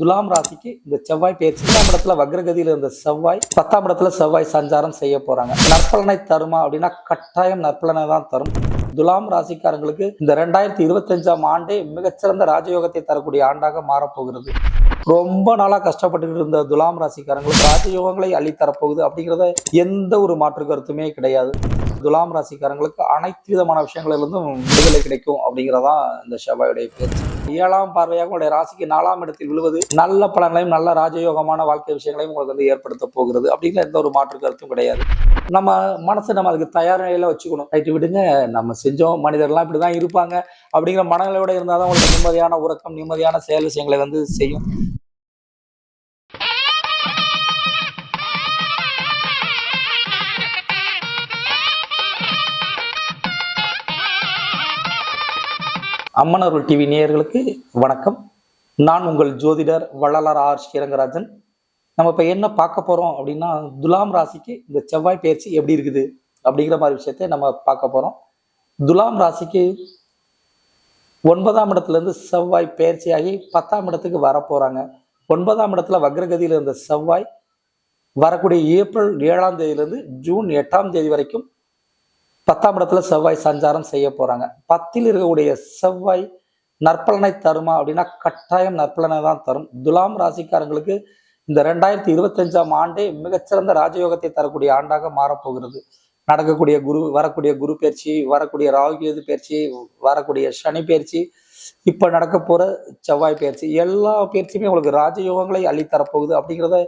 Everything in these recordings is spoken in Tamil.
துலாம் ராசிக்கு இந்த செவ்வாய் பேர் சின்னாம் இடத்துல வக்ரகதியில் இருந்த செவ்வாய் பத்தாம் இடத்துல செவ்வாய் சஞ்சாரம் செய்ய போறாங்க. நற்பலனை தருமா அப்படின்னா கட்டாயம் நற்பலனை தான் தரும். துலாம் ராசிக்காரங்களுக்கு இந்த ரெண்டாயிரத்தி இருபத்தஞ்சாம் ஆண்டே மிகச்சிறந்த ராஜயோகத்தை தரக்கூடிய ஆண்டாக மாறப்போகிறது. ரொம்ப நாளா கஷ்டப்பட்டு இருந்த துலாம் ராசிக்காரங்களுக்கு ராஜயோகங்களை அள்ளித்தரப்போகுது அப்படிங்கிறத எந்த ஒரு மாற்று கருத்துமே கிடையாது. துலாம் ராசிக்காரங்களுக்கு அனைத்து விதமான விஷயங்களிலிருந்தும் விடுதலை கிடைக்கும் அப்படிங்கிறதா இந்த செவ்வாயுடைய பேச்சு. ஏழாம் பார்வையாக உங்களுடைய ராசிக்கு நாலாம் இடத்தில் விழுவது நல்ல பலன்களையும் நல்ல ராஜயோகமான வாழ்க்கை விஷயங்களையும் உங்களுக்கு வந்து ஏற்படுத்த போகிறது அப்படிங்கிற எந்த ஒரு மாற்று கருத்தும் கிடையாது. நம்ம மனசை நம்ம அதுக்கு தயார் நிலையில வச்சுக்கணும். ரைட்டு விடுங்க. நம்ம செஞ்சோம். மனிதர்லாம் இப்படிதான் இருப்பாங்க. அப்படிங்கிற மனநிலையோட இருந்தால் தான் உங்களுக்கு நிம்மதியான உறக்கம் நிம்மதியான செயல் விஷயங்களை வந்து செய்யும். அம்மனருள் டிவி நேயர்களுக்கு வணக்கம். நான் உங்கள் ஜோதிடர் வள்ளலார் ஆர். ஸ்ரீரங்கராஜன். நம்ம இப்போ என்ன பார்க்க போகிறோம் அப்படின்னா துலாம் ராசிக்கு இந்த செவ்வாய் பயிற்சி எப்படி இருக்குது அப்படிங்கிற மாதிரி விஷயத்தை நம்ம பார்க்க போகிறோம் துலாம் ராசிக்கு ஒன்பதாம் இடத்துலேருந்து செவ்வாய் பயிற்சியாகி பத்தாம் இடத்துக்கு வர போகிறாங்க ஒன்பதாம் இடத்துல வக்ரகதியில் இருந்த செவ்வாய் வரக்கூடிய ஏப்ரல் ஏழாம் தேதியிலிருந்து ஜூன் எட்டாம் தேதி வரைக்கும் பத்தாம் இடத்துல செவ்வாய் சஞ்சாரம் செய்ய போறாங்க. பத்தில் இருக்கக்கூடிய செவ்வாய் நற்பலனை தருமா அப்படின்னா கட்டாயம் நற்பலனை தான் தரும். துலாம் ராசிக்காரங்களுக்கு இந்த ரெண்டாயிரத்தி இருபத்தஞ்சாம் ஆண்டே மிகச்சிறந்த ராஜயோகத்தை தரக்கூடிய ஆண்டாக மாறப்போகிறது. நடக்கக்கூடிய குரு வரக்கூடிய குரு பயிற்சி வரக்கூடிய ராகுகேது பயிற்சி வரக்கூடிய சனி பயிற்சி இப்போ நடக்க போகிற செவ்வாய் பயிற்சி எல்லா பயிற்சியுமே உங்களுக்கு ராஜயோகங்களை அள்ளித்தரப்போகுது அப்படிங்கிறத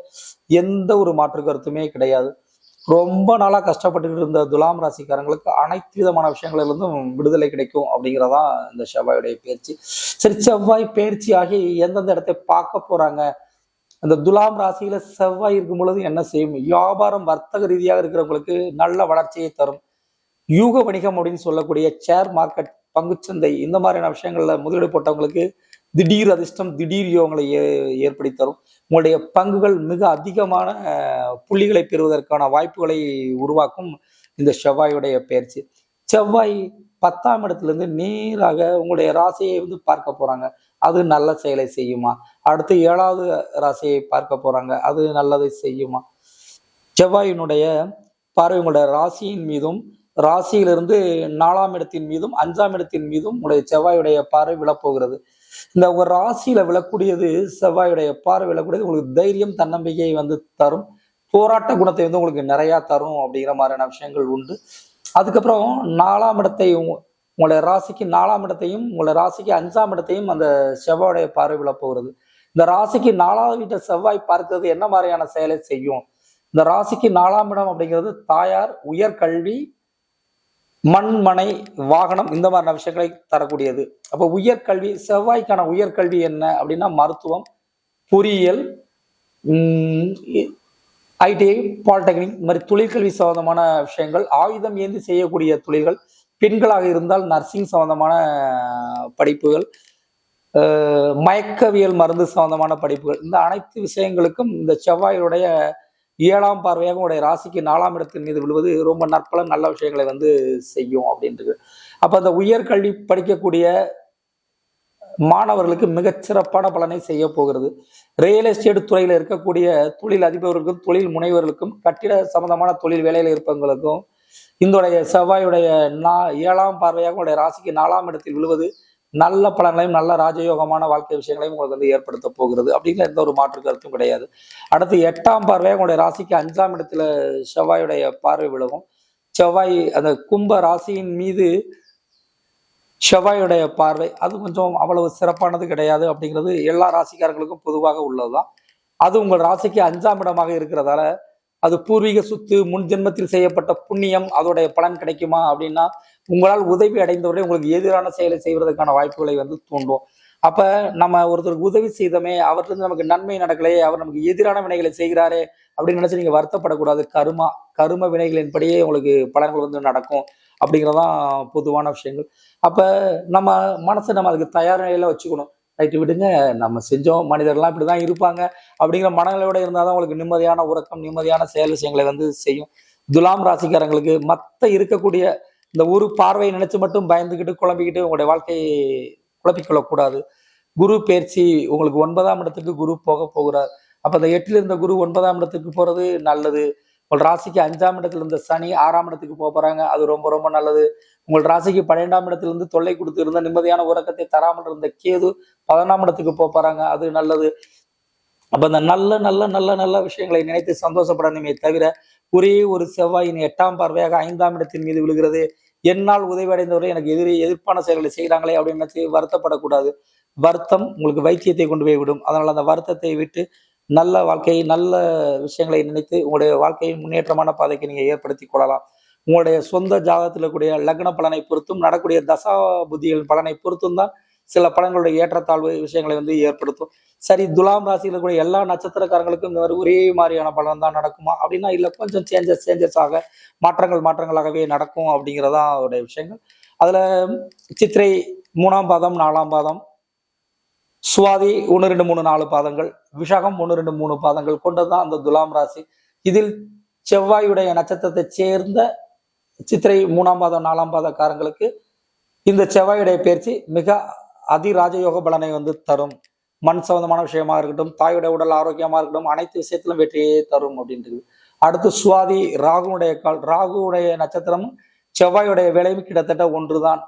எந்த ஒரு மாற்று கருத்துமே கிடையாது. ரொம்ப நாளாக கஷ்டப்பட்டுக்கிட்டு இருந்த துலாம் ராசிக்காரங்களுக்கு அனைத்து விதமான விஷயங்களிலிருந்தும் விடுதலை கிடைக்கும் அப்படிங்கிறதா இந்த செவ்வாயுடைய பயிற்சி சரி செவ்வாய் பயிற்சி ஆகி எந்தெந்த இடத்தை பார்க்க போறாங்க? அந்த துலாம் ராசியில செவ்வாய் இருக்கும் பொழுது என்ன செய்யும்? வியாபாரம் வர்த்தக ரீதியாக இருக்கிறவங்களுக்கு நல்ல வளர்ச்சியை தரும். யூக வணிகம் அப்படின்னு சொல்லக்கூடிய ஷேர் மார்க்கெட் பங்குச்சந்தை இந்த மாதிரியான விஷயங்கள்ல முதலீடு போட்டவங்களுக்கு திடீர் அதிர்ஷ்டம் திடீர் யோகங்களை ஏ- ஏற்படுத்தி தரும். உங்களுடைய பங்குகள் மிக அதிகமான புள்ளிகளை பெறுவதற்கான வாய்ப்புகளை உருவாக்கும் இந்த செவ்வாயுடைய பயிற்சி. செவ்வாய் பத்தாம் இடத்துலேருந்து நேராக உங்களுடைய ராசியை வந்து பார்க்க போகிறாங்க அது நல்ல செயலை செய்யுமா? அடுத்து ஏழாவது ராசியை பார்க்க போகிறாங்க அது நல்லதை செய்யுமா? செவ்வாயினுடைய பார்வை உங்களுடைய ராசியின் மீதும் ராசியிலிருந்து நாலாம் இடத்தின் மீதும் அஞ்சாம் இடத்தின் மீதும் உங்களுடைய செவ்வாயுடைய பார்வை விழப்போகிறது. இந்த ஒரு ராசியில விழக்கூடியது செவ்வாயுடைய பார்வை விழக்கூடியது உங்களுக்கு தைரியம் தன்னம்பிக்கையை வந்து தரும். போராட்ட குணத்தை வந்து உங்களுக்கு நிறைய தரும் அப்படிங்கிற மாதிரியான விஷயங்கள் உண்டு. அதுக்கப்புறம் நாலாம் இடத்தை உங்களுடைய ராசிக்கு நாலாம் இடத்தையும் உங்களுடைய ராசிக்கு அஞ்சாம் இடத்தையும் அந்த செவ்வாயுடைய பார்வை விழப்போகிறது இந்த ராசிக்கு நாலாவது வீட்டை செவ்வாய் பார்க்கிறது என்ன மாதிரியான செயலை செய்யும்? இந்த ராசிக்கு நாலாம் இடம் அப்படிங்கிறது தாயார் உயர்கல்வி மண் மனை வாகனம் இந்த மாதிரியான விஷயங்களை தரக்கூடியது. அப்போ உயர்கல்வி செவ்வாய்க்கான உயர்கல்வி என்ன அப்படின்னா மருத்துவம் பொறியியல் ஐடிஐ பாலிடெக்னிக் இந்த மாதிரி தொழிற்கல்வி சம்பந்தமான விஷயங்கள் ஆயுதம் ஏந்தி செய்யக்கூடிய தொழில்கள் பெண்களாக இருந்தால் நர்சிங் சம்பந்தமான படிப்புகள் மயக்கவியல் மருந்து சம்பந்தமான படிப்புகள் இந்த அனைத்து விஷயங்களுக்கும் இந்த செவ்வாயுடைய ஏழாம் பார்வையாக உங்களுடைய ராசிக்கு நாலாம் இடத்தின் மீது விழுவது ரொம்ப நற்பலன் நல்ல விஷயங்களை வந்து செய்யும் அப்படின்றது. அப்போ அந்த உயர்கல்வி படிக்கக்கூடிய மாணவர்களுக்கு மிகச்சிறப்பான பலனை செய்ய போகிறது. ரியல் எஸ்டேட் துறையில் இருக்கக்கூடிய தொழில் அதிபர்களுக்கும் தொழில் முனைவர்களுக்கும் கட்டிட சம்பந்தமான தொழில் வேலையில் இருப்பவங்களுக்கும் இந்தோடைய செவ்வாயுடைய நா ஏழாம் பார்வையாக உங்களுடைய ராசிக்கு நாலாம் இடத்தில் விழுவது நல்ல பலன்களையும் நல்ல ராஜயோகமான வாழ்க்கை விஷயங்களையும் உங்களுக்கு வந்து ஏற்படுத்த போகிறது. அப்படிங்கிற எந்த ஒரு மாற்று கருத்தும் கிடையாது. அடுத்து எட்டாம் பார்வையாக உங்களுடைய ராசிக்கு அஞ்சாம் இடத்துல செவ்வாயுடைய பார்வை விழுகும் செவ்வாய் அந்த கும்ப ராசியின் மீது செவ்வாயுடைய பார்வை அது கொஞ்சம் அவ்வளவு சிறப்பானது கிடையாது அப்படிங்கிறது எல்லா ராசிக்காரங்களுக்கும் பொதுவாக உள்ளதுதான். அது உங்கள் ராசிக்கு அஞ்சாம் இடமாக இருக்கிறதால அது பூர்வீக சொத்து முன் ஜென்மத்தில் செய்யப்பட்ட புண்ணியம் அதோடைய பலன் கிடைக்குமா அப்படின்னா உங்களால் உதவி அடைந்தவரை உங்களுக்கு எதிரான செயலை செய்வதற்கான வாய்ப்புகளை வந்து தூண்டும். அப்ப நம்ம ஒருத்தருக்கு உதவி செய்தோமே அவர்லேருந்து நமக்கு நன்மை நடக்கலையே அவர் நமக்கு எதிரான வினைகளை செய்கிறாரே அப்படின்னு நினைச்சு நீங்க வருத்தப்படக்கூடாது. கருமா கரும வினைகளின்படியே உங்களுக்கு பலன்கள் வந்து நடக்கும் அப்படிங்கிறதான் பொதுவான விஷயங்கள். அப்ப நம்ம மனசை நம்ம அதுக்கு தயார் நிலையில வச்சுக்கணும். ரைட்டு விடுங்க நம்ம செஞ்சோம். மனிதர்லாம் இப்படிதான் இருப்பாங்க. அப்படிங்கிற மனநிலையோட இருந்தால் தான் உங்களுக்கு நிம்மதியான உறக்கம் நிம்மதியான செயல் விஷயங்களை வந்து செய்யும். துலாம் ராசிக்காரங்களுக்கு மற்ற இருக்கக்கூடிய இந்த ஒரு பார்வையை நினைச்சு மட்டும் பயந்துக்கிட்டு குழம்பிக்கிட்டு உங்களுடைய வாழ்க்கையை குழப்பிக்கொள்ளக்கூடாது குரு பயிற்சி உங்களுக்கு ஒன்பதாம் இடத்துக்கு குரு போக போகிறார். அப்போ அந்த எட்டில் இருந்த குரு ஒன்பதாம் இடத்துக்கு போகிறது நல்லது. உங்கள் ராசிக்கு அஞ்சாம் இடத்துல இருந்த சனி ஆறாம் இடத்துக்கு போக போகிறாங்க அது ரொம்ப ரொம்ப நல்லது. உங்கள் ராசிக்கு பன்னிரெண்டாம் இடத்துல இருந்து தொல்லை கொடுத்து இருந்த நிம்மதியான உறக்கத்தை தராமல் இருந்த கேது பதினாம் இடத்துக்கு போக போறாங்க. அது நல்லது. அப்ப அந்த நல்ல நல்ல நல்ல நல்ல விஷயங்களை நினைத்து சந்தோஷப்படணுமே தவிர ஒரே ஒரு செவ்வாயின் எட்டாம் பார்வையாக ஐந்தாம் இடத்தின் மீது விழுகிறது. என்னால் உதவி அடைந்தவரை எனக்கு எதிரி எதிர்ப்பான செயல்களை செய்கிறாங்களே அப்படின்னு நினைச்சு வருத்தப்படக்கூடாது. வருத்தம் உங்களுக்கு வைத்தியத்தை கொண்டு போய் விடும். அதனால் அந்த வருத்தத்தை விட்டு நல்ல வாழ்க்கையை நல்ல விஷயங்களை நினைத்து உங்களுடைய வாழ்க்கையின் முன்னேற்றமான பாதைக்கு நீங்கள் ஏற்படுத்தி கொள்ளலாம். உங்களுடைய சொந்த ஜாதகத்தில் கூடிய லக்ன பலனை பொறுத்தும் நடக்கூடிய தசா புத்திகளின் பலனை பொறுத்தும் தான் சில பலன்களுடைய ஏற்றத்தாழ்வு விஷயங்களை வந்து ஏற்படுத்தும். சரி துலாம் ராசியில் கூடிய எல்லா நட்சத்திரக்காரங்களுக்கும் இந்த மாதிரி ஒரே மாதிரியான பலன் தான் நடக்குமா? அப்படின்னா இல்லை கொஞ்சம் சேஞ்சஸ் சேஞ்சஸ் ஆக மாற்றங்கள் மாற்றங்களாகவே நடக்கும் அப்படிங்கிறதான் அவருடைய விஷயங்கள். அதில் சித்திரை மூணாம் பாதம் நாலாம் பாதம் சுவாதி ஒன்று ரெண்டு மூணு நாலு பாதங்கள் விஷகம் ஒன்று ரெண்டு மூணு பாதங்கள் கொண்டதுதான் அந்த துலாம் ராசி. இதில் செவ்வாயுடைய நட்சத்திரத்தை சேர்ந்த சித்திரை மூணாம் பாதம் நாலாம் பாதக்காரங்களுக்கு இந்த செவ்வாயுடைய பயிற்சி மிக அதிராஜயோக பலனை வந்து தரும். மண் சம்பந்தமான விஷயமா இருக்கட்டும் தாயுடைய உடல் ஆரோக்கியமா இருக்கட்டும் அனைத்து விஷயத்திலும் வெற்றியே தரும் அப்படின்றது. அடுத்து சுவாதி ராகுனுடைய கால் ராகுவுடைய நட்சத்திரம் செவ்வாயுடைய விளைவு கிட்டத்தட்ட ஒன்றுதான்.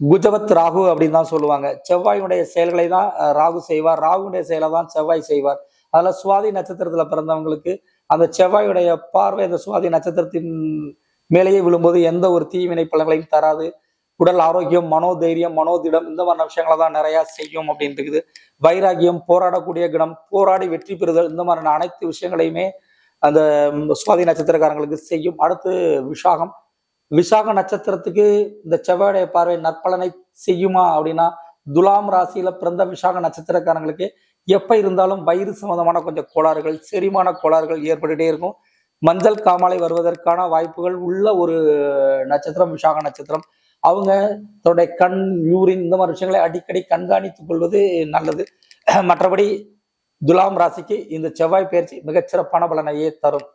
குஜவத் ராகு அப்படின்னு தான் சொல்லுவாங்க. செவ்வாயுடைய செயல்களை தான் ராகு செய்வார். ராகுடைய செயலை தான் செவ்வாய் செய்வார். அதில் சுவாதி நட்சத்திரத்துல பிறந்தவங்களுக்கு அந்த செவ்வாயுடைய பார்வை அந்த சுவாதி நட்சத்திரத்தின் மேலேயே விழும்போது எந்த ஒரு தீவினை பலன்களையும் தராது. உடல் ஆரோக்கியம் மனோதைரியம் மனோதிடம் இந்த மாதிரி விஷயங்களை தான் நிறையா செய்யும் அப்படின்னு இருக்குது. வைராகியம் போராடக்கூடிய குணம் போராடி வெற்றி பெறுதல் இந்த மாதிரியான அனைத்து விஷயங்களையுமே அந்த சுவாதி நட்சத்திரக்காரங்களுக்கு செய்யும். அடுத்து விஷாகம். விசாக நட்சத்திரத்துக்கு இந்த செவ்வாயுடைய பார்வை நற்பலனை செய்யுமா அப்படின்னா துலாம் ராசியில பிறந்த விசாக நட்சத்திரக்காரங்களுக்கு எப்ப இருந்தாலும் வயிறு சம்பந்தமான கொஞ்சம் கோளாறுகள் செரிமான கோளாறுகள் ஏற்பட்டுட்டே இருக்கும். மஞ்சள் காமாலை வருவதற்கான வாய்ப்புகள் உள்ள ஒரு நட்சத்திரம் விசாக நட்சத்திரம். அவங்க தன்னுடைய கண் யூரின் இந்த மாதிரி விஷயங்களை அடிக்கடி கண்காணித்துக் கொள்வது நல்லது. மற்றபடி துலாம் ராசிக்கு இந்த செவ்வாய் பயிற்சி மிகச்சிறப்பான பலனையே தரும்.